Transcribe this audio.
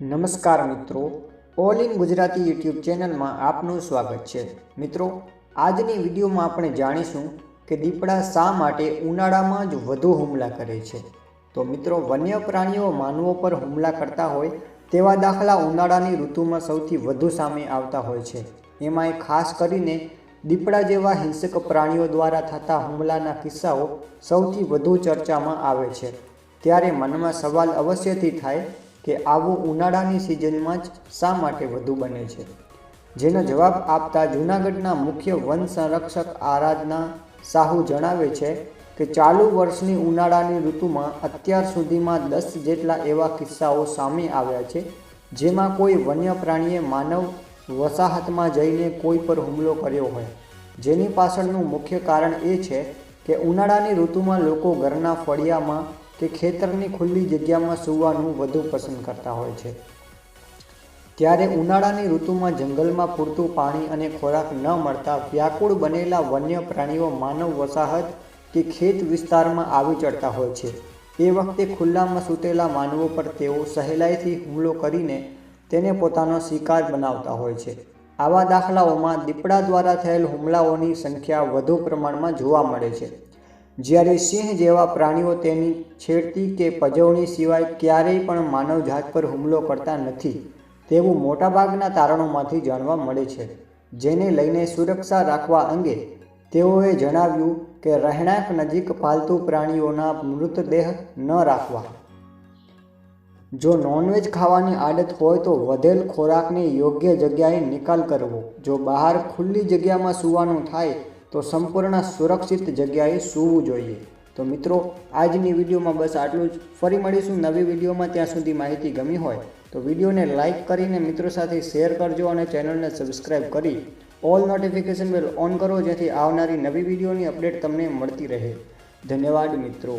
નમસ્કાર મિત્રો all in Gujarati YouTube ચેનલમાં આપનું સ્વાગત છે. મિત્રો, આજની વિડીયોમાં આપણે જાણીશું કે દીપડા શા માટે ઉનાળામાં જ વધુ હુમલા કરે છે. તો મિત્રો વન્ય પ્રાણીઓ માનવો પર હુમલા કરતા હોય તેવા દાખલા ઉનાળાની ઋતુમાં સૌથી વધુ સામે આવતા હોય છે. એમાંય ખાસ કરીને દીપડા જેવા હિંસક પ્રાણીઓ દ્વારા થતા હુમલાના કિસ્સાઓ સૌથી વધુ ચર્ચામાં આવે છે. ત્યારે મનમાં સવાલ અવશ્યથી થાય કે આવું ઉનાળાની સિઝનમાં જ શા માટે વધુ બને છે? જેનો જવાબ આપતા જૂનાગઢના મુખ્ય વન સંરક્ષક આરાધના સાહુ જણાવે છે કે ચાલુ વર્ષની ઉનાળાની ઋતુમાં અત્યાર સુધીમાં દસ જેટલા એવા કિસ્સાઓ સામે આવ્યા છે, જેમાં કોઈ વન્ય પ્રાણીએ માનવ વસાહતમાં જઈને કોઈ પર હુમલો કર્યો હોય. જેની પાછળનું મુખ્ય કારણ એ છે કે ઉનાળાની ઋતુમાં લોકો ઘરના ફળિયામાં કે ખેતરની ખુલ્લી જગ્યામાં સૂવાનું વધુ પસંદ કરતા હોય છે. ત્યારે ઉનાળાની ઋતુમાં જંગલમાં પૂરતું પાણી અને ખોરાક ન મળતા વ્યાકુળ બનેલા વન્ય પ્રાણીઓ માનવ વસાહત કે ખેત વિસ્તારમાં આવી ચડતા હોય છે. એ વખતે ખુલ્લામાં સૂતેલા માનવો પર તેઓ સહેલાઈથી હુમલો કરીને તેને પોતાનો શિકાર બનાવતા હોય છે. આવા દાખલાઓમાં દીપડા દ્વારા થયેલ હુમલાઓની સંખ્યા વધુ પ્રમાણમાં જોવા મળે છે. જ્યારે સિંહ જેવા પ્રાણીઓ તેની છેડતી કે પજવણી સિવાય ક્યારેય પણ માનવજાત પર હુમલો કરતા નથી, તેવું મોટાભાગના તારણોમાંથી જાણવા મળે છે, જેને લઈને સુરક્ષા રાખવા અંગે તેઓએ જણાવ્યું કે રહેણાંક નજીક પાલતુ પ્રાણીઓના મૃતદેહ ન રાખવા. જો નોનવેજ ખાવાની આદત હોય તો વધેલ ખોરાકને યોગ્ય જગ્યાએ નિકાલ કરવો. જો બહાર ખુલ્લી જગ્યામાં સૂવાનું થાય તો સંપૂર્ણ સુરક્ષિત જગ્યાએ સૂવું જોઈએ. તો મિત્રો, આજની વિડીયોમાં બસ આટલું જ. ફરી મળીશું નવી વિડીયોમાં. ત્યાં સુધી માહિતી ગમી હોય તો વિડીયોને લાઇક કરીને મિત્રો સાથે શેર કરજો અને ચેનલને સબસ્ક્રાઈબ કરી ઓલ નોટિફિકેશન બેલ ઓન કરો જેથી આવનારી નવી વિડીયોની અપડેટ તમને મળતી રહે. ધન્યવાદ મિત્રો.